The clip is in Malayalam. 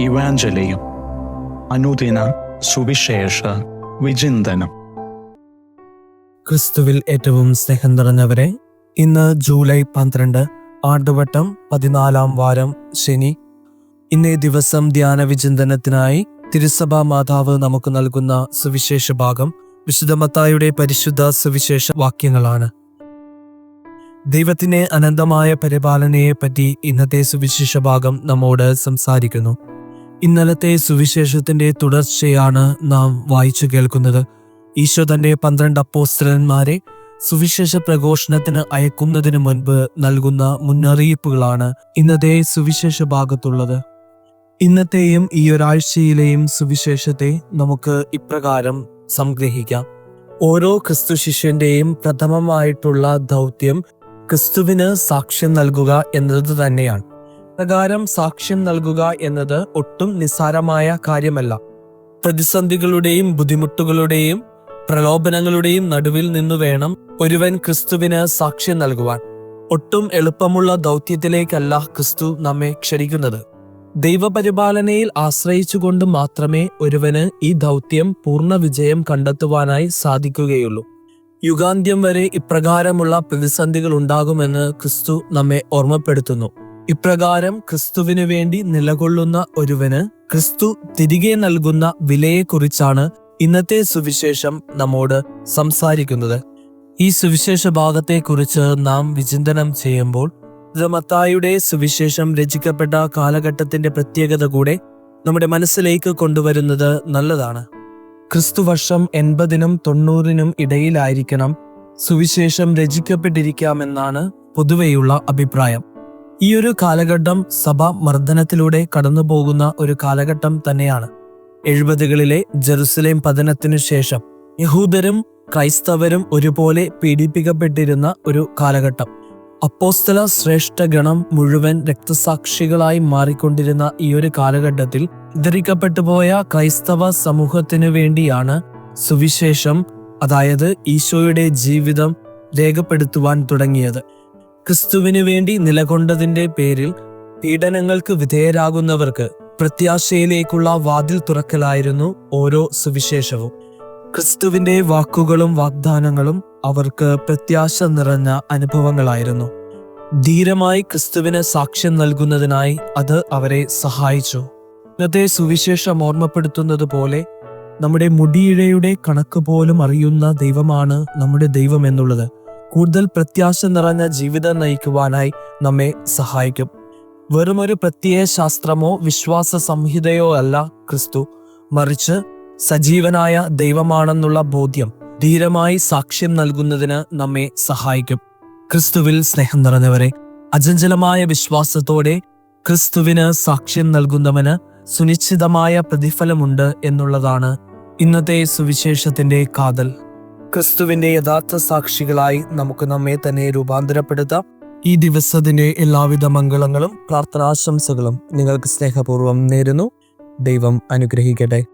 ഇവാഞ്ചലിയും അനുദിന സുവിശേഷ വിചിന്തനം. ക്രിസ്തുവിൽ ഏറ്റവും സ്നേഹം നിറഞ്ഞവരെ ഇന്ന് ജൂലൈ പന്ത്രണ്ട് ആണ്ടുവട്ടം പതിനാലാം വാരം ശനി. ഇന്നേ ദിവസം ധ്യാന വിചിന്തനത്തിനായി തിരുസഭാ മാതാവ് നമുക്ക് നൽകുന്ന സുവിശേഷ ഭാഗം വിശുദ്ധമത്തായുടെ പരിശുദ്ധ സുവിശേഷ വാക്യങ്ങളാണ്. ദൈവത്തിന്റെ അനന്തമായ പരിപാലനയെ പറ്റി ഇന്നത്തെ സുവിശേഷ ഭാഗം നമ്മോട് സംസാരിക്കുന്നു. ഇന്നലത്തെ സുവിശേഷത്തിന്റെ തുടർച്ചയാണ് നാം വായിച്ചു കേൾക്കുന്നത്. ഈശോ തന്റെ പന്ത്രണ്ട് അപ്പോസ്തലന്മാരെ സുവിശേഷ പ്രഘോഷണത്തിന് അയക്കുന്നതിന് മുൻപ് നൽകുന്ന മുന്നറിയിപ്പുകളാണ് ഇന്നത്തെ സുവിശേഷ ഭാഗത്തുള്ളത്. ഇന്നത്തെയും ഈ ഒരാഴ്ചയിലെയും സുവിശേഷത്തെ നമുക്ക് ഇപ്രകാരം സംഗ്രഹിക്കാം. ഓരോ ക്രിസ്തു ശിഷ്യന്റെയും പ്രഥമമായിട്ടുള്ള ദൗത്യം ക്രിസ്തുവിന് സാക്ഷ്യം നൽകുക എന്നത് തന്നെയാണ്. പ്രകാരം സാക്ഷ്യം നൽകുക എന്നത് ഒട്ടും നിസ്സാരമായ കാര്യമല്ല. പ്രതിസന്ധികളുടെയും ബുദ്ധിമുട്ടുകളുടെയും പ്രലോഭനങ്ങളുടെയും നടുവിൽ നിന്നു വേണം ഒരുവൻ ക്രിസ്തുവിന് സാക്ഷ്യം നൽകുവാൻ. ഒട്ടും എളുപ്പമുള്ള ദൗത്യത്തിലേക്കല്ല ക്രിസ്തു നമ്മെ ക്ഷണിക്കുന്നത്. ദൈവപരിപാലനയിൽ ആശ്രയിച്ചുകൊണ്ട് മാത്രമേ ഒരുവന് ഈ ദൗത്യം പൂർണ വിജയം കണ്ടെത്തുവാനായി സാധിക്കുകയുള്ളൂ. യുഗാന്ത്യം വരെ ഇപ്രകാരമുള്ള പ്രതിസന്ധികൾ ഉണ്ടാകുമെന്ന് ക്രിസ്തു നമ്മെ ഓർമ്മപ്പെടുത്തുന്നു. ഇപ്രകാരം ക്രിസ്തുവിനു വേണ്ടി നിലകൊള്ളുന്ന ഒരുവന് ക്രിസ്തു തിരികെ നൽകുന്ന വിലയെക്കുറിച്ചാണ് ഇന്നത്തെ സുവിശേഷം നമ്മോട് സംസാരിക്കുന്നത്. ഈ സുവിശേഷ ഭാഗത്തെക്കുറിച്ച് നാം വിചിന്തനം ചെയ്യുമ്പോൾ മത്തായുടെ സുവിശേഷം രചിക്കപ്പെട്ട കാലഘട്ടത്തിന്റെ പ്രത്യേകത കൂടെ നമ്മുടെ മനസ്സിലേക്ക് കൊണ്ടുവരുന്നത് നല്ലതാണ്. ക്രിസ്തുവർഷം എൺപതിനും തൊണ്ണൂറിനും ഇടയിലായിരിക്കണം സുവിശേഷം രചിക്കപ്പെട്ടിരിക്കാമെന്നാണ് പൊതുവെയുള്ള അഭിപ്രായം. ഈ ഒരു കാലഘട്ടം സഭ മർദ്ദനത്തിലൂടെ കടന്നുപോകുന്ന ഒരു കാലഘട്ടം തന്നെയാണ്. എഴുപതുകളിലെ ജെറുസലേം പതനത്തിനു ശേഷം യഹൂദരും ക്രൈസ്തവരും ഒരുപോലെ പീഡിപ്പിക്കപ്പെട്ടിരുന്ന ഒരു കാലഘട്ടം. അപ്പോസ്തല ശ്രേഷ്ഠ ഗണം മുഴുവൻ രക്തസാക്ഷികളായി മാറിക്കൊണ്ടിരുന്ന ഈ ഒരു കാലഘട്ടത്തിൽ ധരിക്കപ്പെട്ടു പോയ ക്രൈസ്തവ സമൂഹത്തിനു വേണ്ടിയാണ് സുവിശേഷം അതായത് ഈശോയുടെ ജീവിതം രേഖപ്പെടുത്തുവാൻ തുടങ്ങിയത്. ക്രിസ്തുവിനു വേണ്ടി നിലകൊണ്ടതിന്റെ പേരിൽ പീഡനങ്ങൾക്ക് വിധേയരാകുന്നവർക്ക് പ്രത്യാശയിലേക്കുള്ള വാതിൽ തുറക്കലായിരുന്നു ഓരോ സുവിശേഷവും. ക്രിസ്തുവിന്റെ വാക്കുകളും വാഗ്ദാനങ്ങളും അവർക്ക് പ്രത്യാശ നിറഞ്ഞ അനുഭവങ്ങളായിരുന്നു. ധീരമായി ക്രിസ്തുവിന് സാക്ഷ്യം നൽകുന്നതിനായി അത് അവരെ സഹായിച്ചു. ഇന്നത്തെ സുവിശേഷം ഓർമ്മപ്പെടുത്തുന്നത് പോലെ നമ്മുടെ മുടിയിഴയുടെ കണക്ക് പോലും അറിയുന്ന ദൈവമാണ് നമ്മുടെ ദൈവം എന്നുള്ളത്. കൂടുതൽ പ്രത്യാശ നിറഞ്ഞ ജീവിതം നയിക്കുവാനായി നമ്മെ സഹായിക്കും. വെറുമൊരു പ്രത്യയ ശാസ്ത്രമോ വിശ്വാസ സംഹിതയോ അല്ല ക്രിസ്തു. മറിച്ച് സജീവനായ ദൈവമാണെന്നുള്ള ബോധ്യം ധീരമായി സാക്ഷ്യം നൽകുന്നതിന് നമ്മെ സഹായിക്കും. ക്രിസ്തുവിൽ സ്നേഹം നിറഞ്ഞവരെ അചഞ്ചലമായ വിശ്വാസത്തോടെ ക്രിസ്തുവിന് സാക്ഷ്യം നൽകുന്നവന് സുനിശ്ചിതമായ പ്രതിഫലമുണ്ട് എന്നുള്ളതാണ് ഇന്നത്തെ സുവിശേഷത്തിന്റെ കാതൽ. ക്രിസ്തുവിന്റെ യഥാർത്ഥ സാക്ഷികളായി നമുക്ക് നമ്മെ തന്നെ രൂപാന്തരപ്പെടുത്താം. ഈ ദിവസത്തിന്റെ എല്ലാവിധ മംഗളങ്ങളും പ്രാർത്ഥനാശംസകളും നിങ്ങൾക്ക് സ്നേഹപൂർവം നേരുന്നു. ദൈവം അനുഗ്രഹിക്കട്ടെ.